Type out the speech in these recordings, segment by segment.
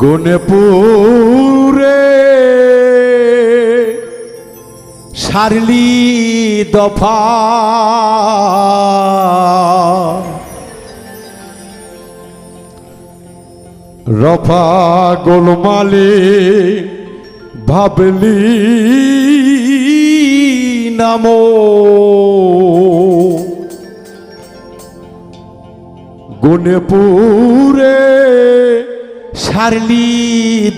গুণপুরে surely দফা। রফা গোলমালে ভাবলি নামো। গুণপুরে সারলি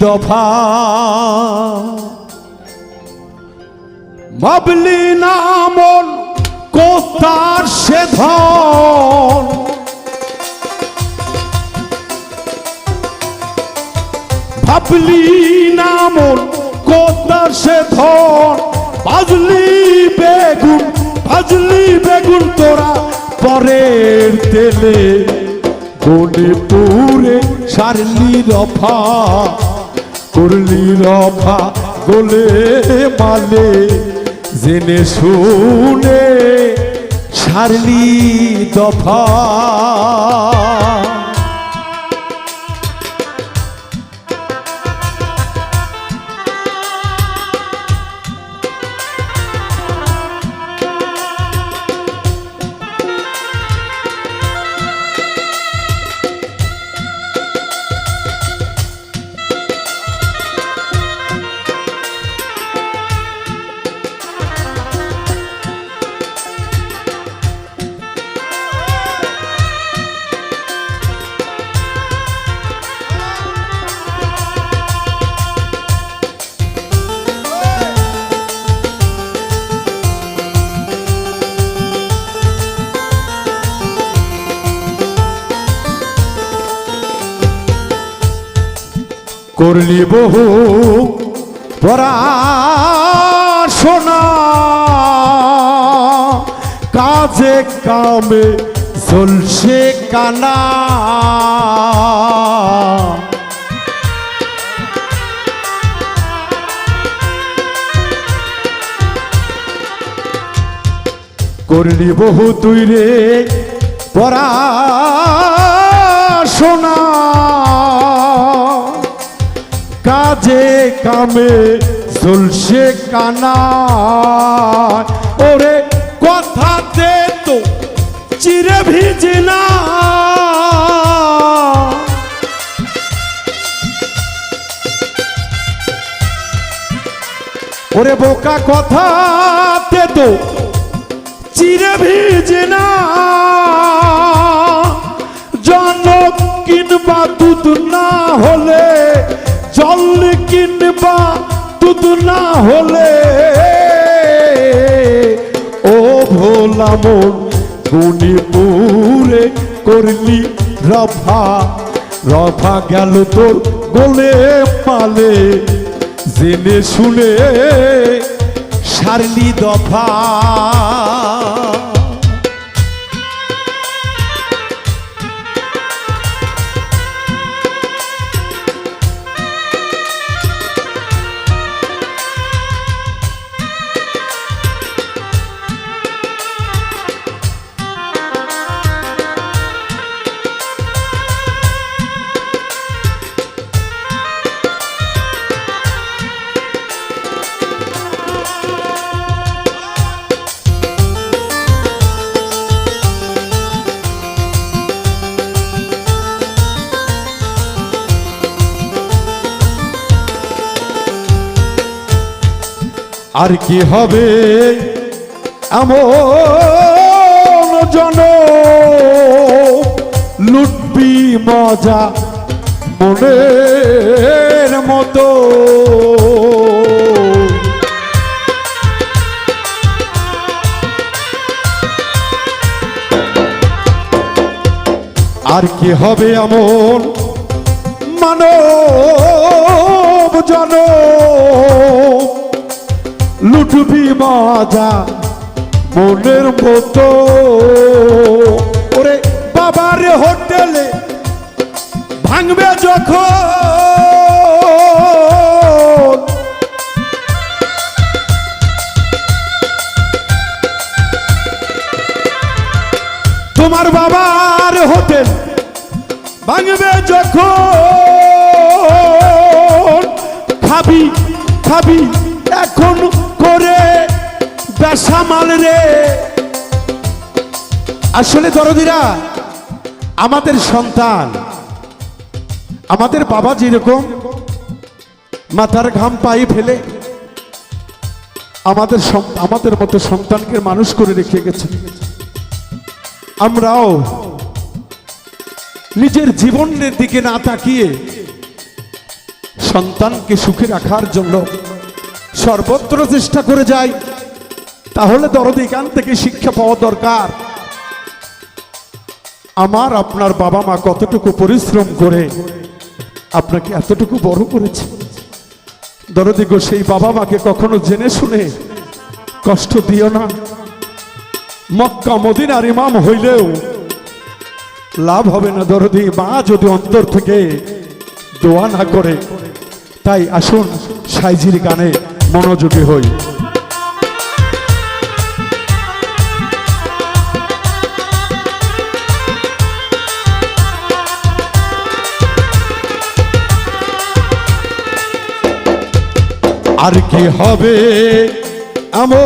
দফা। ভাবলি নামন কোথার সে ধন? ভাবলি নামন কোথার সে ধন? ভাজলি বেগুন ভাজলি বেগুন তোরা পরের তেলে। গনে পুরে সারলি রফা করলি রফা গোলে মালে। জেনে শুনে সারলি দফা। করলি বহু পড়াশোনা কাজে কামে চলছে কানা। করলি বহু তুই রে পড়াশোনা কাজে কামে চলছে কানা। ওরে কথাতে তো চিরে ভিজে না। ওরে বোকা কথাতে তো চিরে ভিজে না। জনক কিনবা দুধ না হলে জল কিনবা দুধ না হলে। ও ভোলা মন গুণিপুরে করলি রফা রফা গেল তোর গোলে পালে। জেনে শুনে সারলি দফা। আর কি হবে? এমন জন লুটবি মজা মনের মতো। আর কি হবে এমন মানব জন? লুটবি মাজা মনের মতো। ওরে বাবার হোটেলে ভাঙবে যখন। তোমার বাবার হোটেল ভাঙবে যখন। খাবি খাবি, এখন করে বেসামাল রে। আসলে দরদিরা, আমাদের সন্তান, আমাদের বাবা যেরকম মাথার ঘাম পায়ে ফেলে আমাদের আমাদের মতো সন্তানকে মানুষ করে রেখে গেছে। আমরাও নিজের জীবনের দিকে না তাকিয়ে সন্তানকে সুখে রাখার জন্য সর্বত্র চেষ্টা করে যাই। তাহলে দরদ এখান থেকে শিক্ষা পাওয়া দরকার। আমার, আপনার বাবা মা কতটুকু পরিশ্রম করে, আপনাকে এতটুকু বড় করেছে। দরদি গো, সেই বাবা মাকে কখনো জেনে শুনে কষ্ট দিও না। মক্কা মদিনার ইমাম হইলেও লাভ হবে না দরদি। মা যদি অন্তর থেকে দোয়া না করে, তাই আসুন সাইজির গানে মনোযোগী হই। আর কি হবে? এমন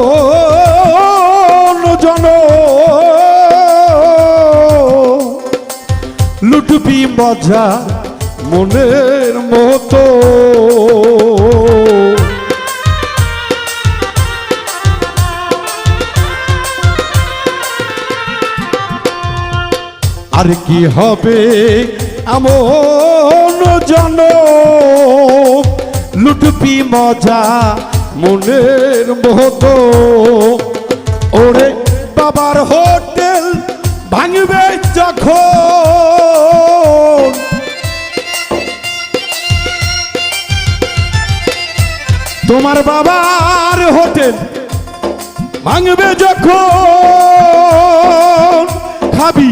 জন। লুটবি মজা মনের মতো। আর কি হবে? এমন জন। লুটবি মজা মনের মতো ওরে বাবার হোটেল ভাঙবে যখন। তোমার বাবার হোটেল ভাঙবে যখন। খাবি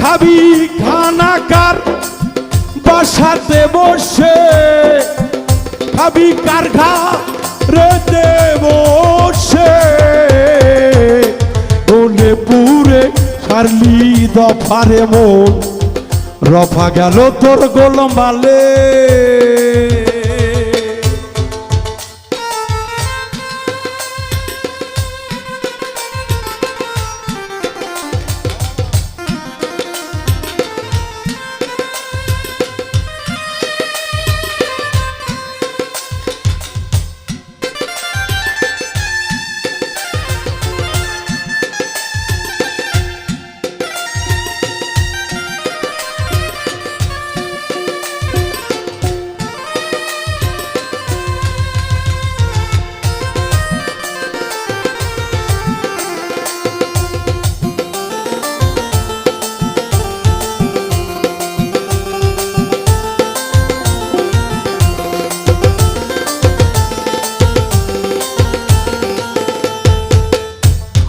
খাবি খানাকার বাসাতে বসে খাবি কারঘা রেতে বসে। ওনে পুরে সারলি দফারে মন। রফা গেল তোর গোলমালে।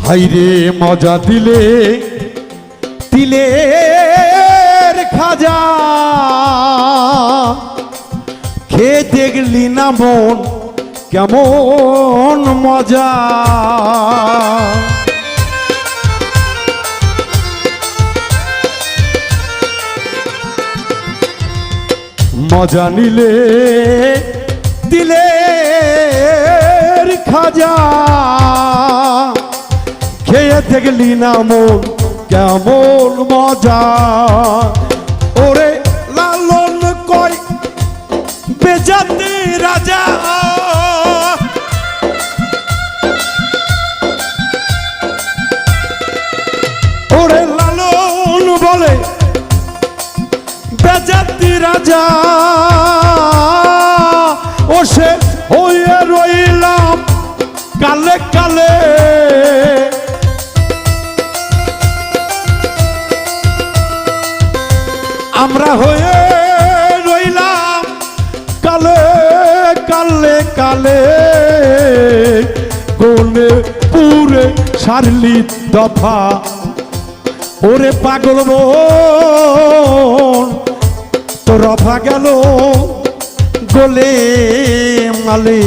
হাইরে মজা দিলে, তিলের খাজা। খেয়ে দেখলি না মন, কেমন মজা। মজা নিলে দিলের খাজা। খেয়ে দেখলি না মন, কেমন মজা। ওরে লালন কয় বেজাতে রাজা। ওরে লালন বলে, বেজাতি রাজা। ও সে হয়ে রইলাম কোনে পুরে সারলি দফা। ওরে পাগল তো রফা গেল গোলে মালে।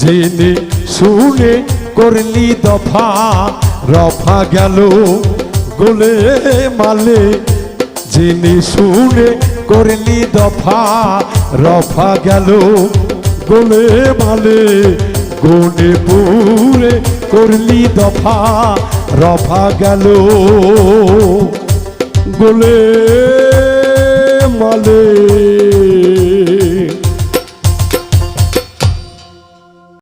জেনে শুনে করলি দফা, রফা গেল গোলে মালে। জেনে শুনে করলি দফা, রফা গেল গোলে মালে। গুনে পুরে করলি দফা রফা গেল। গোলে মালে।